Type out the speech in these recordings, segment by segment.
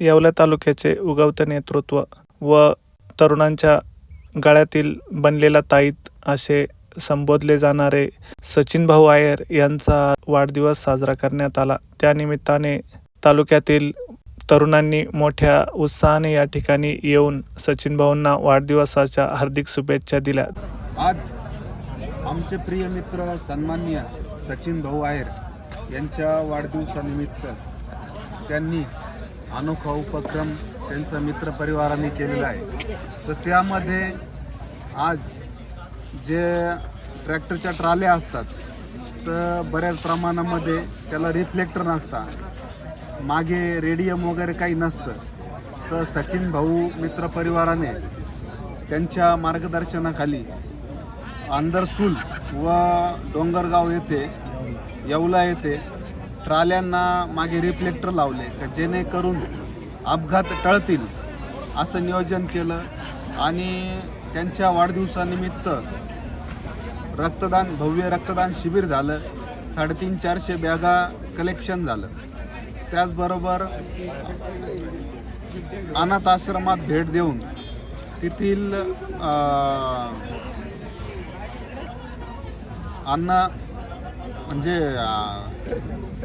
येवला तालुक्याचे उगवते नेतृत्व व तरुणांच्या गळ्यातील बनलेला ताईत असे संबोधले जाणारे सचिन भाऊ आयर यांचा वाढदिवस साजरा करण्यात आला. त्यानिमित्ताने तालुक्यातील तरुणांनी मोठ्या उत्साहाने या ठिकाणी येऊन सचिन भाऊंना वाढदिवसाच्या हार्दिक शुभेच्छा दिल्या. आज आमचे प्रिय मित्र सन्माननीय सचिन भाऊ आयर यांच्या वाढदिवसानिमित्त त्यांनी अनोखा उपक्रम त्यांचा मित्रपरिवाराने केलेला आहे. तर त्यामध्ये आज जे ट्रॅक्टरच्या ट्राल्या असतात तर बऱ्याच प्रमाणामध्ये त्याला रिफ्लेक्टर नसतात मागे रेडियम वगैरे काही नसतं. तर सचिन भाऊ मित्रपरिवाराने त्यांच्या मार्गदर्शनाखाली आंदरसूल व डोंगरगाव येथे येवला येथे ट्राल्यांना मागे रिफ्लेक्टर लावले का जेणेकरून अपघात टळतील असं नियोजन केलं आणि त्यांच्या वाढदिवसानिमित्त रक्तदान भव्य रक्तदान शिबिर झालं. साडेतीन चारशे बॅगा कलेक्शन झालं. त्याचबरोबर अनाथ आश्रमात भेट देऊन तेथील अन्न म्हणजे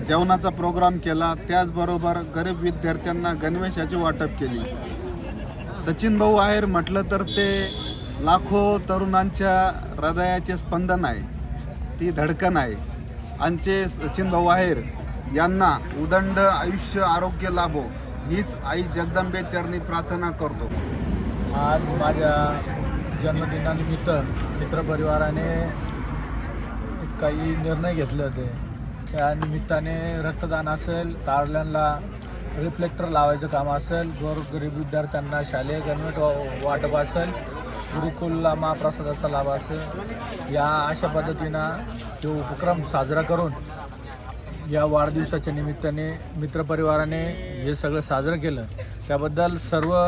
जेवणाचा प्रोग्राम केला त्याचबरोबर गरीब विद्यार्थ्यांना गणवेशाची वाटप केली. सचिन भाऊ आहेर म्हटलं तर ते लाखो तरुणांच्या हृदयाचे स्पंदन आहे. ती धडकन आहे. आमचे सचिन भाऊ आहेर यांना उदंड आयुष्य आरोग्य लाभो हीच आई जगदंबे चरणी प्रार्थना करतो. आज माझ्या जन्मदिनानिमित्त मित्रपरिवाराने काही निर्णय घेतले होते. त्या निमित्ताने रक्तदान असेल तारल्यांना रिफ्लेक्टर लावायचं काम असेल गोरगरीब विद्यार्थ्यांना शालेय गणवेट वा- वाटप असेल गुरुकुलला महाप्रसादाचा लाभ असेल या अशा पद्धतीनं तो उपक्रम साजरा करून या वाढदिवसाच्या निमित्ताने मित्रपरिवाराने हे सगळं साजरं केलं. त्याबद्दल सर्व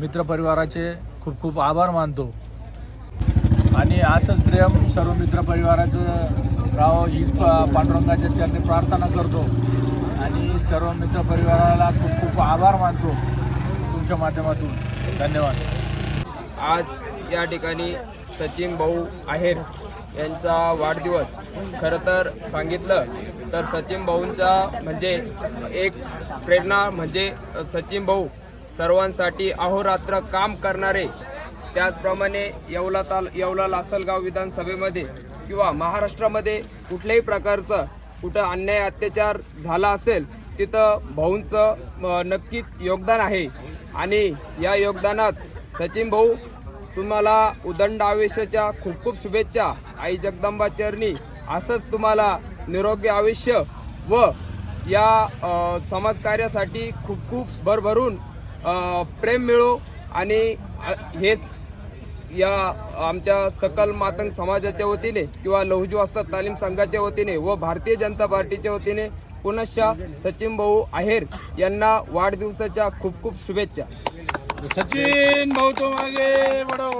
मित्रपरिवाराचे खूप खूप आभार मानतो. आणि असंच प्रेम सर्व मित्रपरिवाराचं राव ही पांडुरंगाच्या चरणी प्रार्थना करतो आणि सर्व मित्रपरिवाराला खूप खूप आभार मानतो तुमच्या माध्यमातून. धन्यवाद. आज या ठिकाणी सचिन भाऊ आहेर यांचा वाढदिवस. खरं तर सांगितलं तर सचिन भाऊंचा म्हणजे एक प्रेरणा म्हणजे सचिन भाऊ सर्वांसाठी अहोरात्र काम करणारे. त्याचप्रमाणे येवला ताल येवला लासलगाव विधानसभेमध्ये किंवा महाराष्ट्रामध्ये कुठल्याही प्रकारचं कुठं अन्याय अत्याचार झाला असेल तिथं भाऊंचं नक्कीच योगदान आहे. आणि या योगदानात सचिन भाऊ तुम्हाला उदंड आयुष्याच्या खूप खूप शुभेच्छा. आई जगदंबा चरणी असंच तुम्हाला निरोगी आयुष्य व या समाजकार्यासाठी खूप खूप भरभरून प्रेम मिळो आणि हेच या आमच्या सकल मातंग समाजाच्या वतीने किंवा लहुजू वस्ताद तालीम संघाच्या वतीने व भारतीय जनता पार्टीच्या वतीने पुनश्च सचिन भाऊ आहेर यांना वाढदिवसाच्या खूप खूप शुभेच्छा. सचिन भाऊ तो मागे बडो